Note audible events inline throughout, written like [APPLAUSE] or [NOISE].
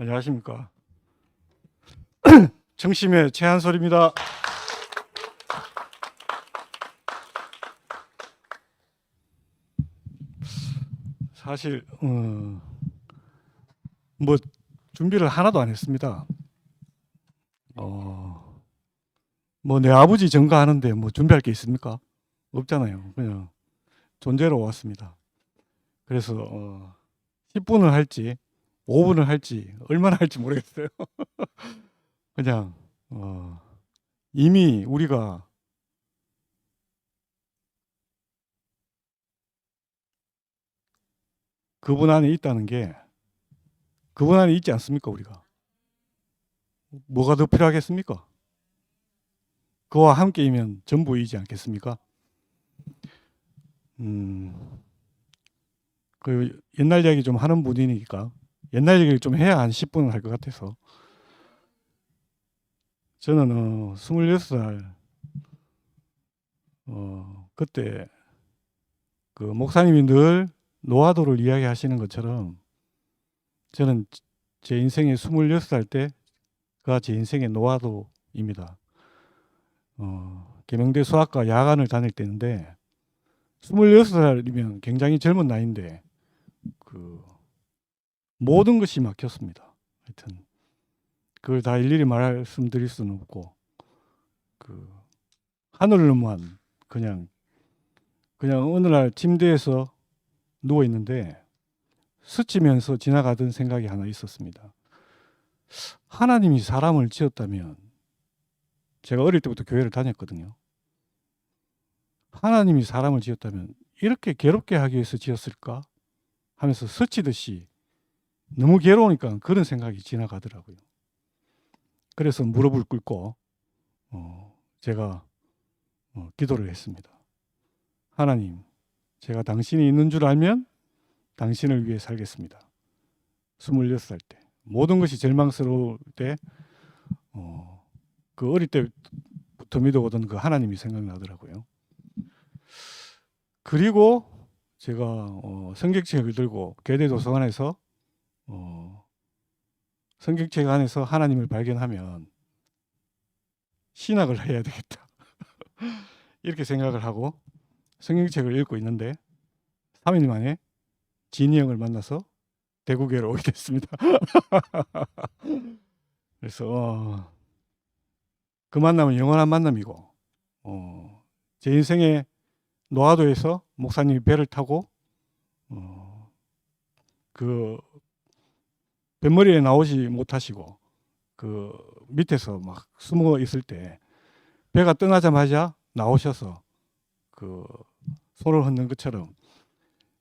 안녕하십니까. [CLEARS THROAT] 정심의 최한솔입니다. 사실 어, 뭐 준비를 하나도 안 했습니다. 어, 뭐 내 아버지 증가하는데 뭐 준비할 게 있습니까? 없잖아요. 그냥 존재로 왔습니다. 그래서 어, 10분을 할지 5분을 할지 얼마나 할지 모르겠어요. [LAUGHS] 그냥 어, 이미 우리가 그분 안에 있다는 게 그분 안에 있지 않습니까 우리가? 뭐가 더 필요하겠습니까? 그와 함께이면 전부이지 않겠습니까? 음, 그 옛날 이야기 좀 하는 분이니까 옛날 얘기를 좀 해야 한 10분은 할 것 같아서 저는 어, 26살 어, 그때 그 목사님이 늘 노화도를 이야기하시는 것처럼 저는 제 인생의 26살 때가 제 인생의 노화도입니다. 어, 계명대 수학과 야간을 다닐 때인데 26살이면 굉장히 젊은 나이인데 그 모든 것이 막혔습니다. 하여튼 그걸 다 일일이 말씀드릴 수는 없고 그 하늘로만 그냥 그냥 어느 날 침대에서 누워 있는데 스치면서 지나가던 생각이 하나 있었습니다. 하나님이 사람을 지었다면 제가 어릴 때부터 교회를 다녔거든요. 하나님이 사람을 지었다면 이렇게 괴롭게 하기 위해서 지었을까 하면서 스치듯이 너무 괴로우니까 그런 생각이 지나가더라고요. 그래서 무릎을 꿇고 어, 제가 어, 기도를 했습니다. 하나님, 제가 당신이 있는 줄 알면 당신을 위해 살겠습니다. 26살 때 모든 것이 절망스러울 때 어, 그 어릴 때부터 믿어오던 그 하나님이 생각나더라고요. 그리고 제가 어, 성경책을 들고 계대 도서관에서 어, 성경책 안에서 하나님을 발견하면 신학을 해야 되겠다. [LAUGHS] 이렇게 생각을 하고 성경책을 읽고 있는데 3일 만에 진이 형을 만나서 대구교회로 오게 됐습니다. [LAUGHS] 그래서 어, 그 만남은 영원한 만남이고 어, 제 인생의 노하도에서 목사님이 배를 타고 어, 그 뱃머리에 나오지 못하시고 그 밑에서 막 숨어 있을 때 배가 떠나자마자 나오셔서 그 손을 흔든 것처럼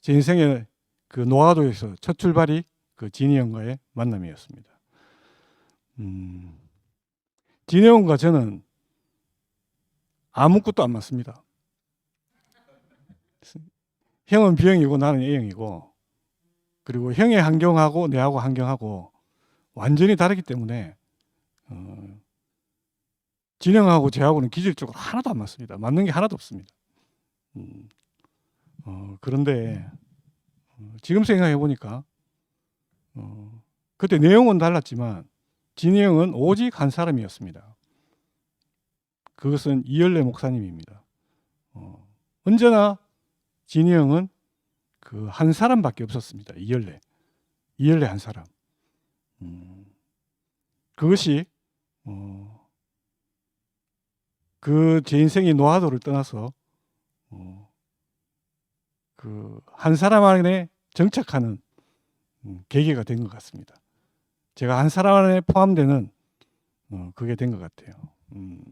제 인생의 그 노하도에서 첫 출발이 그 진희 형과의 만남이었습니다. 음, 진희 형과 저는 아무것도 안 맞습니다. [LAUGHS] 형은 B형이고 나는 A형이고 그리고 형의 환경하고 내하고 환경하고 완전히 다르기 때문에 어, 진영하고 제하고는 기질적으로 하나도 안 맞습니다. 맞는 게 하나도 없습니다. 음, 어, 그런데 어, 지금 생각해 보니까 어, 그때 내용은 달랐지만 진이 형은 오직 한 사람이었습니다. 그것은 이열래 목사님입니다. 어, 언제나 진이 형은 그 한 사람밖에 없었습니다. 이열래, 이열래 한 사람. 음, 그것이 어, 그제 인생의 노하도를 떠나서 어, 그한 사람 안에 정착하는 음, 계기가 된 것 같습니다. 제가 한 사람 안에 포함되는 어, 그게 된 것 같아요. 음,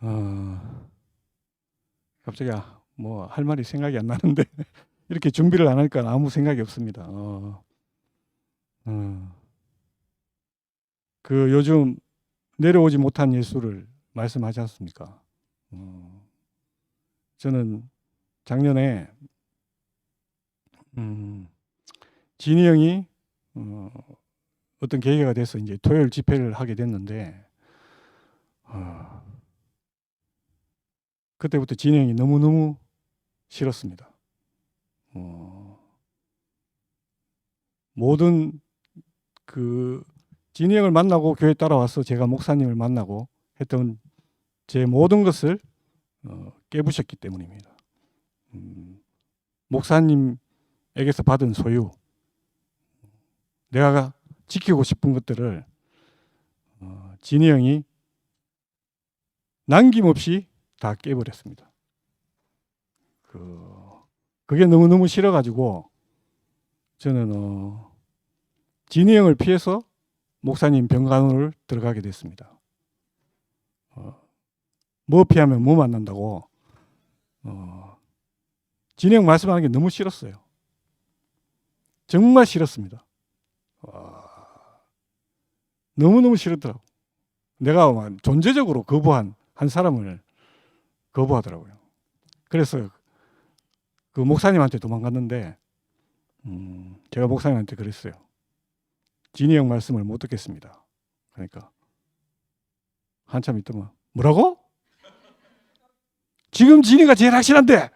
어, 갑자기 뭐 할 말이 생각이 안 나는데 [LAUGHS] 이렇게 준비를 안 하니까 아무 생각이 없습니다. 어, 어, 그 요즘 내려오지 못한 예수를 말씀하지 않습니까? 어, 저는 작년에 음, 진이 형이 어, 어떤 계기가 돼서 이제 토요일 집회를 하게 됐는데 어, 그때부터 진이 형이 너무 너무 싫었습니다. 어, 모든 그 진이 형을 만나고 교회 따라와서 제가 목사님을 만나고 했던 제 모든 것을 어, 깨부셨기 때문입니다. 음, 목사님에게서 받은 소유, 내가 지키고 싶은 것들을 어, 진이 형이 남김없이 다 깨버렸습니다. 그 그게 너무 너무 싫어가지고 저는 어, 진이 형을 피해서 목사님 병간호를 들어가게 됐습니다. 어, 뭐 피하면 뭐 만난다고. 어, 진이 형 말씀하는 게 너무 싫었어요. 정말 싫었습니다. 와, 너무너무 싫었더라고. 내가 막 존재적으로 거부한 한 사람을 거부하더라고요. 그래서 그 목사님한테 도망갔는데 음, 제가 목사님한테 그랬어요. 진이 형 말씀을 못 듣겠습니다. 그러니까 한참 있더만 뭐라고? 지금 진이가 제일 확실한데.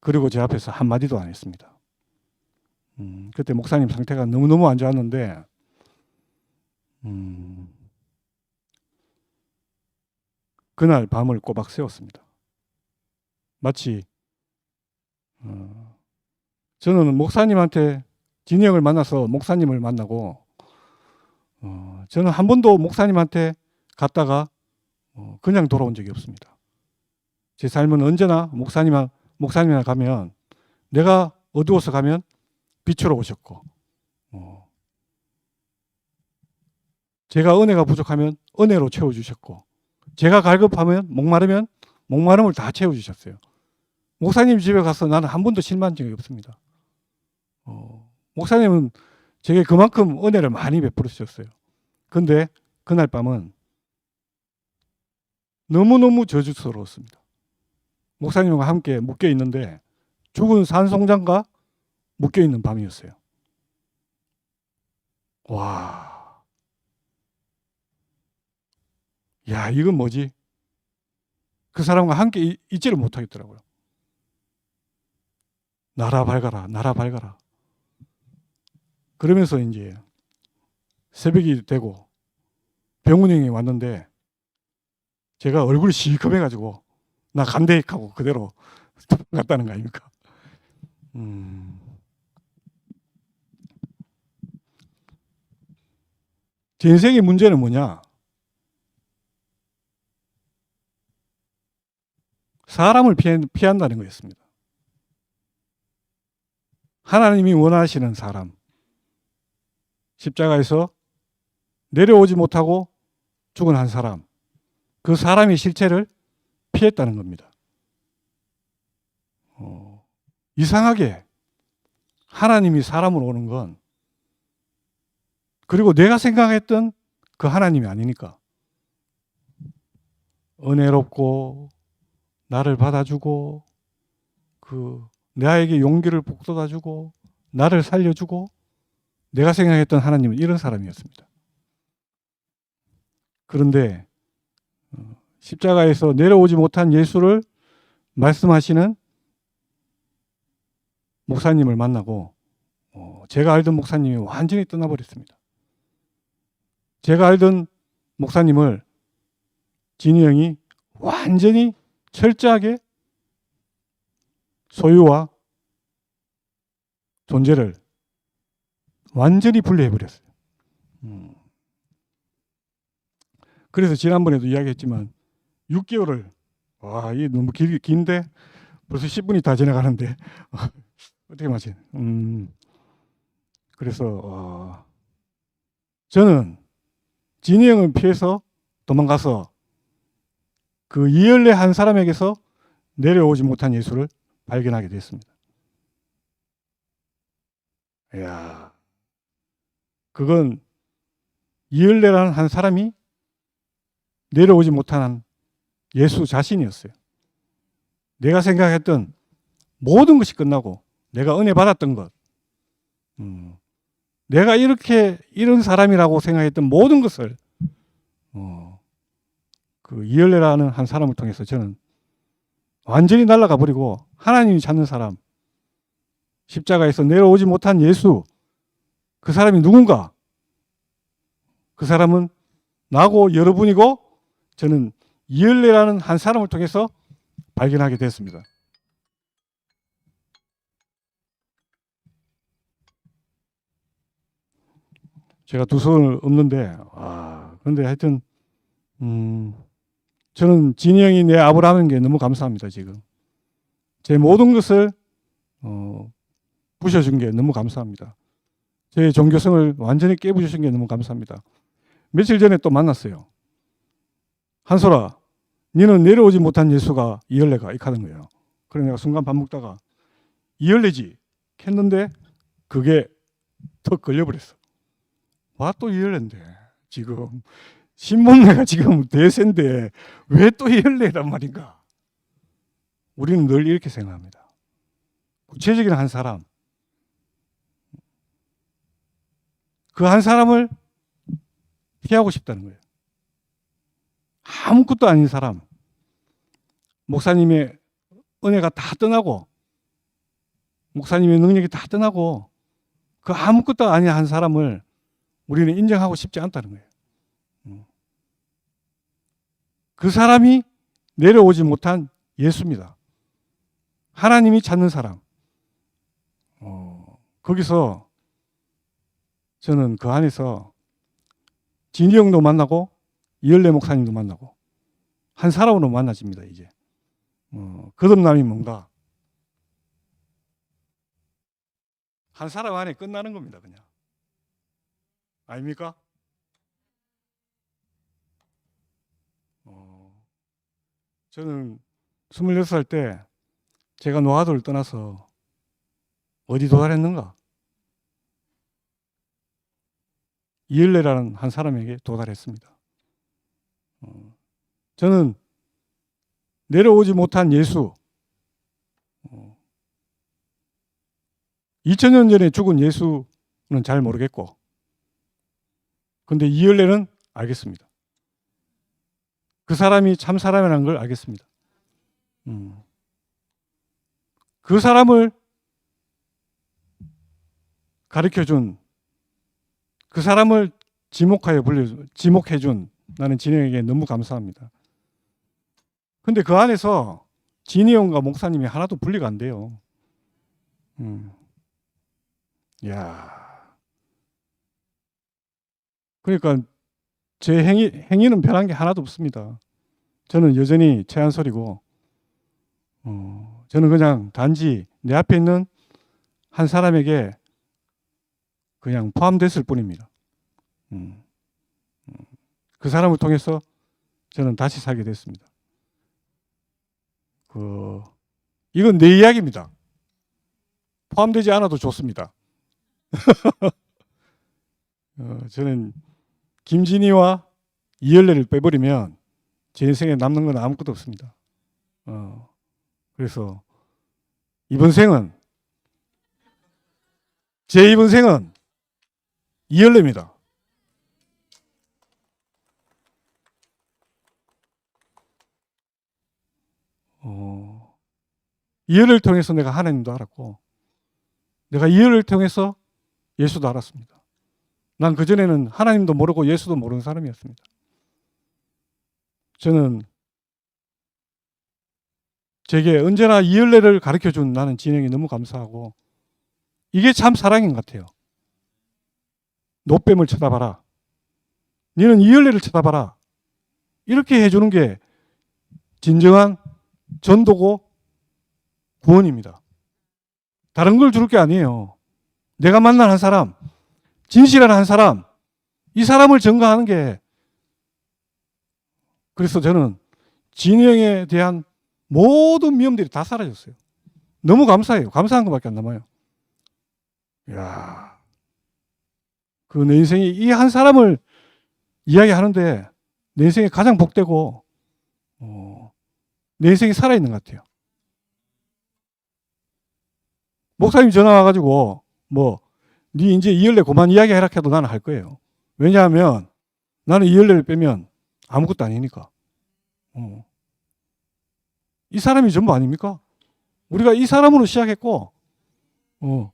그리고 제 앞에서 한 마디도 안 했습니다. 음, 그때 목사님 상태가 너무 너무 안 좋았는데, 음, 그날 밤을 꼬박 세웠습니다. 마치 어, 저는 목사님한테 진영을 만나서 목사님을 만나고 어, 저는 한 번도 목사님한테 갔다가 어, 그냥 돌아온 적이 없습니다. 제 삶은 언제나 목사님 목사님이나 가면 내가 어두워서 가면 빛으로 오셨고 어, 제가 은혜가 부족하면 은혜로 채워주셨고 제가 갈급하면 목마르면 목마름을 다 채워주셨어요. 목사님 집에 가서 나는 한 번도 실망한 적이 없습니다. 어, 목사님은 제게 그만큼 은혜를 많이 베풀어 주셨어요. 근데 그날 밤은 너무너무 저주스러웠습니다. 목사님과 함께 묶여 있는데 죽은 산송장과 묶여 있는 밤이었어요. 와. 야, 이건 뭐지? 그 사람과 함께 이- 있지를 못하겠더라고요. 나라 밝아라, 나라 밝아라. 그러면서 이제 새벽이 되고 병훈 형이 왔는데 제가 얼굴이 시커매가지고 나 간대익하고 그대로 [LAUGHS] 갔다는 거 아닙니까? 음. 제 인생의 문제는 뭐냐? 사람을 피해, 피한다는 거였습니다. 하나님이 원하시는 사람. 십자가에서 내려오지 못하고 죽은 한 사람. 그 사람의 실체를 피했다는 겁니다. 어, 이상하게 하나님이 사람으로 오는 건 그리고 내가 생각했던 그 하나님이 아니니까 은혜롭고 나를 받아주고 그 나에게 용기를 북돋아주고 나를 살려주고 내가 생각했던 하나님은 이런 사람이었습니다. 그런데 어, 십자가에서 내려오지 못한 예수를 말씀하시는 목사님을 만나고 어, 제가 알던 목사님이 완전히 떠나버렸습니다. 제가 알던 목사님을 진희 형이 완전히 철저하게 소유와 존재를 완전히 분리해버렸어요. 음. 그래서 지난번에도 이야기했지만 6개월을 와, 이게 너무 길, 긴데 벌써 10분이 다 지나가는데 [LAUGHS] 어떻게 맞지? 음. 그래서 어, 저는 진희 형을 피해서 도망가서 그 이열레 한 사람에게서 내려오지 못한 예수를 발견하게 됐습니다. 이야, 그건 이열레라는 한 사람이 내려오지 못한 예수 자신이었어요. 내가 생각했던 모든 것이 끝나고 내가 은혜 받았던 것, 음, 내가 이렇게 이런 사람이라고 생각했던 모든 것을 어, 그 이열레라는 한 사람을 통해서 저는 완전히 날아가 버리고 하나님이 찾는 사람, 십자가에서 내려오지 못한 예수 그 사람이 누군가? 그 사람은 나고 여러분이고 저는 이을레라는 한 사람을 통해서 발견하게 됐습니다. 제가 두 손을 없는데 아 그런데 하여튼 음 저는 진이 형이 내 아버라는 게 너무 감사합니다 지금 제 모든 것을 어, 부셔준 게 너무 감사합니다. 제 종교성을 완전히 깨부주신 게 너무 감사합니다. 며칠 전에 또 만났어요. 한솔아, 너는 내려오지 못한 예수가 이열레가 이카는 거예요. 그래 내가 순간 밥 먹다가 이열레지 했는데 그게 턱 걸려버렸어. 와 또 이열레인데 지금 신문내가 지금 대세인데 왜 또 이열레란 말인가? 우리는 늘 이렇게 생각합니다. 구체적인 한 사람, 그 한 사람을 피하고 싶다는 거예요. 아무것도 아닌 사람, 목사님의 은혜가 다 떠나고, 목사님의 능력이 다 떠나고, 그 아무것도 아닌 한 사람을 우리는 인정하고 싶지 않다는 거예요. 음. 그 사람이 내려오지 못한 예수입니다. 하나님이 찾는 사람. 어, 거기서 저는 그 안에서 진이 형도 만나고 이열래 목사님도 만나고 한 사람으로 만나집니다 이제 어, 거듭남이 뭔가 한 사람 안에 끝나는 겁니다 그냥 아닙니까? 어, 저는 26살 때 제가 노하도를 떠나서 어디 도달했는가? 이을레라는 한 사람에게 도달했습니다. 어, 저는 내려오지 못한 예수, 어, 2000년 전에 죽은 예수는 잘 모르겠고, 근데 이을레는 알겠습니다. 그 사람이 참 사람이라는 걸 알겠습니다. 음. 그 사람을 가르쳐 준, 그 사람을 지목하여 불려, 지목해 준 나는 진영에게 너무 감사합니다. 근데 그 안에서 진이 형과 목사님이 하나도 분리가 안 돼요. 음. 야. 그러니까 제 행위, 행위는 변한 게 하나도 없습니다. 저는 여전히 최한솔이고, 어, 저는 그냥 단지 내 앞에 있는 한 사람에게 그냥 포함됐을 뿐입니다. 음, 음, 그 사람을 통해서 저는 다시 살게 됐습니다. 그 이건 내 이야기입니다. 포함되지 않아도 좋습니다. [LAUGHS] 어, 저는 김진희와 이열레를 빼버리면 제 인생에 남는 건 아무것도 없습니다. 어, 그래서 이번 생은 제 이번 생은 이열레입니다. 어, 이열을 통해서 내가 하나님도 알았고, 내가 이열을 통해서 예수도 알았습니다. 난 그전에는 하나님도 모르고 예수도 모르는 사람이었습니다. 저는 제게 언제나 이열레를 가르쳐 준 나는 진영이 너무 감사하고, 이게 참 사랑인 것 같아요. 노뱀을 쳐다봐라. 너는 이열레를 쳐다봐라. 이렇게 해주는 게 진정한 전도고 구원입니다. 다른 걸 줄 게 아니에요. 내가 만난 한 사람, 진실한 한 사람, 이 사람을 증거하는 게 그래서 저는 진영에 대한 모든 위험들이 다 사라졌어요. 너무 감사해요. 감사한 것밖에 안 남아요. 야, 그 내 인생이 이 한 사람을 이야기하는데 내 인생이 가장 복되고 어, 내 인생이 살아있는 것 같아요. 목사님 전화 와가지고 뭐 네 이제 이열레 그만 이야기해라 해도 나는 할 거예요. 왜냐하면 나는 이열레를 빼면 아무것도 아니니까. 어. 이 사람이 전부 아닙니까? 우리가 이 사람으로 시작했고 어.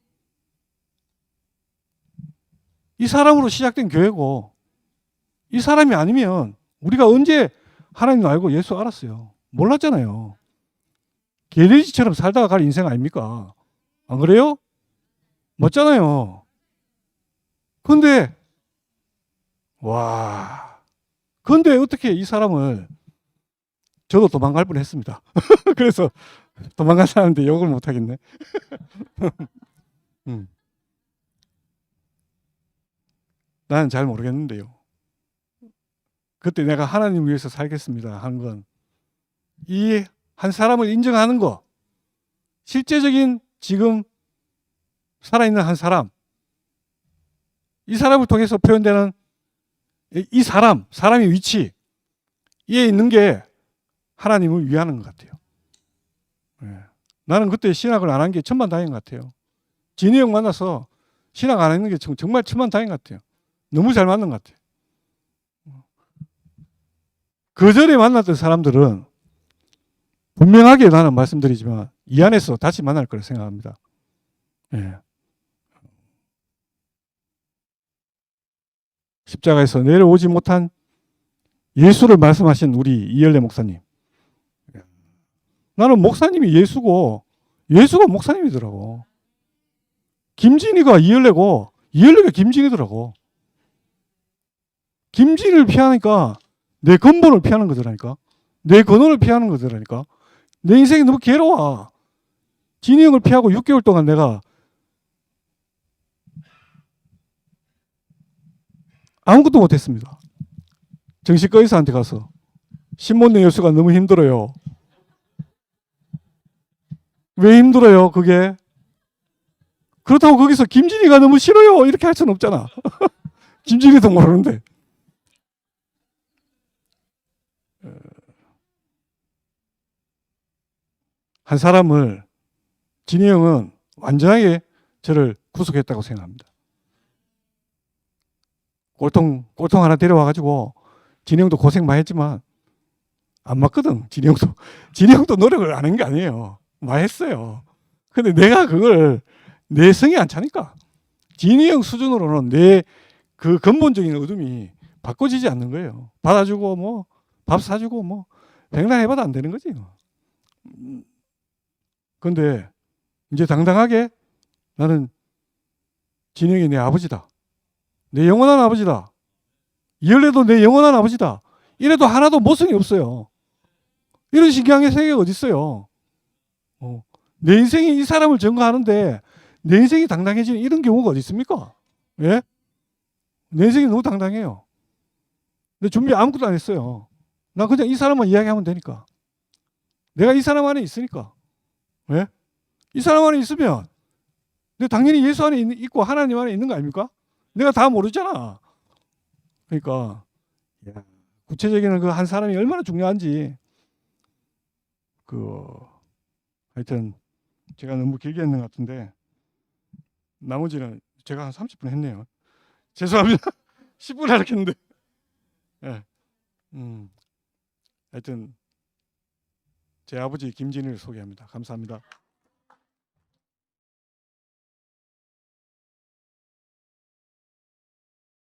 이 사람으로 시작된 교회고 이 사람이 아니면 우리가 언제 하나님 알고 예수 알았어요. 몰랐잖아요. 게리지처럼 살다가 갈 인생 아닙니까? 안 그래요? 맞잖아요. 근데 와. 근데 어떻게 이 사람을 저도 도망갈 뻔 했습니다. [LAUGHS] 그래서 도망간 사람한테 욕을 못 하겠네. [LAUGHS] 음. 나는 잘 모르겠는데요. 그때 내가 하나님 위해서 살겠습니다 한건이 한 사람을 인정하는 거 실제적인 지금 살아있는 한 사람 이 사람을 통해서 표현되는 이- 이 사람 사람의 위치에 있는 게 하나님을 위하는 것 같아요. 예. 나는 그때 신학을 안 한 게 천만다행인 것 같아요. 진희 형 만나서 신학 안 하는 게 정- 정말 천만다행 같아요. 너무 잘 맞는 것 같아요. 그 전에 만났던 사람들은 분명하게 나는 말씀드리지만 이 안에서 다시 만날 거라 생각합니다. 예. 십자가에서 내려오지 못한 예수를 말씀하신 우리 이열래 목사님. 나는 목사님이 예수고 예수가 목사님이더라고. 김진희가 이열래고 이열래가 김진희더라고. 김진희를 피하니까 내 근본을 피하는 거더라니까. 내 근원을 피하는 거더라니까. 내 인생이 너무 괴로워. 진희 형을 피하고 6개월 동안 내가 아무것도 못했습니다. 정신과 의사한테 가서 신몬내 여수가 너무 힘들어요. 왜 힘들어요? 그게 그렇다고 거기서 김진희가 너무 싫어요. 이렇게 할 수는 없잖아. [LAUGHS] 김진희도 모르는데. 한 사람을 진희 형은 완전하게 저를 구속했다고 생각합니다. 꼴통 꼴통 하나 데려와 가지고 진희 형도 고생 많이 했지만 안 맞거든. 진희 형도 [LAUGHS] 진희 형도 노력을 안 한 게 아니에요. 많이 했어요. 근데 내가 그걸 내 성이 안 차니까 진희 형 수준으로는 내 그 근본적인 어둠이 바꿔지지 않는 거예요. 받아주고 뭐 밥 사주고 뭐 백날 해봐도 안 되는 거지. 음. 근데 이제 당당하게 나는 진영이 내 아버지다. 내 영원한 아버지다. 이열래도 내 영원한 아버지다. 이래도 하나도 모성이 없어요. 이런 신기한 세계가 어디 있어요? 어. 내 인생이 이 사람을 증거하는데 내 인생이 당당해지는 이런 경우가 어디 있습니까? 예? 내 인생이 너무 당당해요. 근데 준비 아무것도 안 했어요. 나 그냥 이 사람만 이야기하면 되니까. 내가 이 사람 안에 있으니까. 왜? 이 사람 안에 있으면 내가 당연히 예수 안에 있- 있고 하나님 안에 있는 거 아닙니까? 내가 다 모르잖아. 그러니까 야, 구체적인 그 한 사람이 얼마나 중요한지 그 하여튼 제가 너무 길게 했는 것 같은데 나머지는 제가 한 30분 했네요. [LAUGHS] 죄송합니다. 10분 하려고 했는데. 예. 음. 하여튼 제 아버지 김진희를 소개합니다. 감사합니다.